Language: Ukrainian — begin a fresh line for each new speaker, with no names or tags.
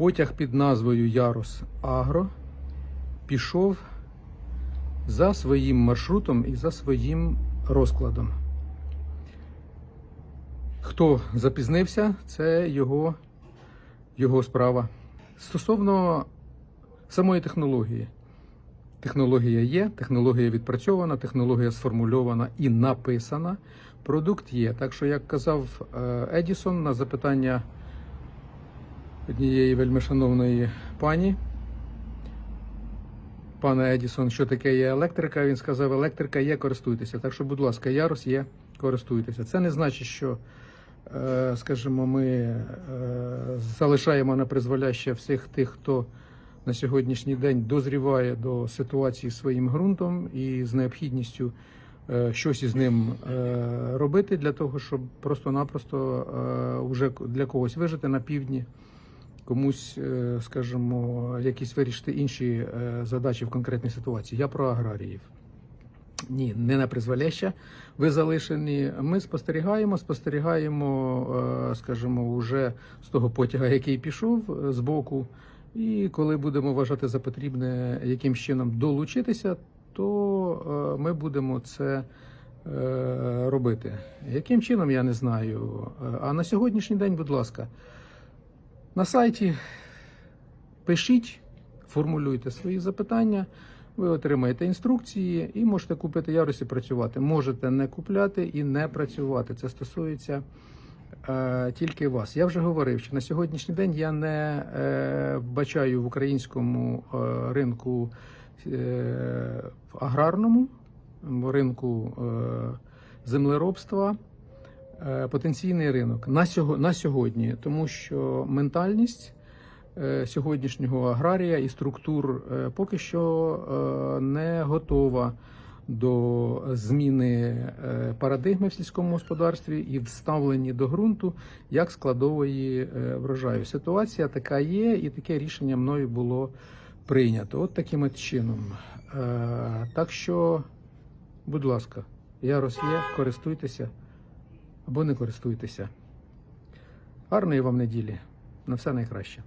Потяг під назвою Ярос Агро пішов за своїм маршрутом і за своїм розкладом. Хто запізнився, це його, його справа. Стосовно самої технології. Технологія є, технологія відпрацьована, технологія сформульована і написана. Продукт є. Так що, як казав е, Едісон на запитання однієї вельмишановної пані, пане Едісон, що таке є електрика, він сказав, електрика є, користуйтеся. Так що, будь ласка, ярус є, користуйтеся. Це не значить, що, е, скажімо, ми е, залишаємо на призволяще всіх тих, хто на сьогоднішній день дозріває до ситуації своїм ґрунтом і з необхідністю е, щось із ним робити для того, щоб просто-напросто вже для когось вижити на півдні, комусь, е, скажімо, якісь вирішити інші е, задачі в конкретній ситуації. Я про аграріїв. Ні, не на призволяще. Ви залишені. Ми спостерігаємо, спостерігаємо, е, скажімо, вже з того потяга, який пішов з боку. І коли будемо вважати за потрібне яким чином долучитися, то ми будемо це робити. Яким чином, я не знаю. А на сьогоднішній день, будь ласка, на сайті пишіть, формулюйте свої запитання. Ви отримаєте інструкції і можете купити ярус і працювати. Можете не купляти і не працювати. Це стосується е, тільки вас. Я вже говорив, що на сьогоднішній день я не е, вбачаю в українському е, ринку е, аграрному ринку е, землеробства. Е, Потенційний ринок на сього- на сьогодні, тому що ментальність е, сьогоднішнього аграрія і структур е, поки що не готова до зміни парадигми в сільському господарстві і вставлені до ґрунту як складової врожаю. Ситуація така є, і таке рішення мною було прийнято. От таким чином. Так що, будь ласка, ярос є, користуйтеся або не користуйтеся. Гарної вам неділі. На все найкраще.